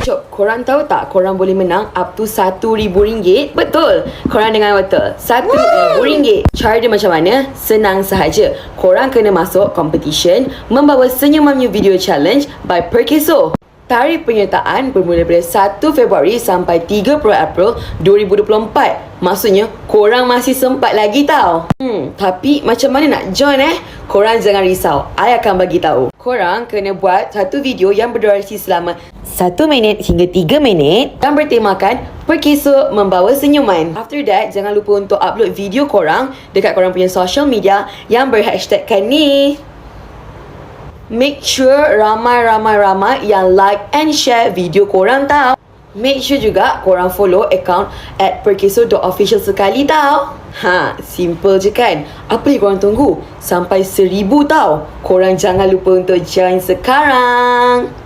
Cok, korang tahu tak korang boleh menang up to RM1,000? Betul, korang dengar betul. RM1,000. Cara dia macam mana? Senang sahaja. Korang kena masuk competition membawa senyumannya video challenge by Perkeso. Tarikh penyertaan bermula daripada 1 Februari sampai 30 April 2024. Maksudnya, korang masih sempat lagi tau. Hmm, tapi macam mana nak join eh? Korang jangan risau. I akan bagi tahu. Korang kena buat satu video yang berdurasi selama 1 minit hingga 3 minit dan bertemakan Perkesok membawa senyuman. After that, jangan lupa untuk upload video korang dekat korang punya social media yang berhashtagkan ni. Make sure ramai-ramai-ramai yang like and share video korang tau. Make sure juga korang follow account at perkeso.official sekali tau. Ha, simple je kan? Apa yang korang tunggu? Sampai seribu tau. Korang jangan lupa untuk join sekarang.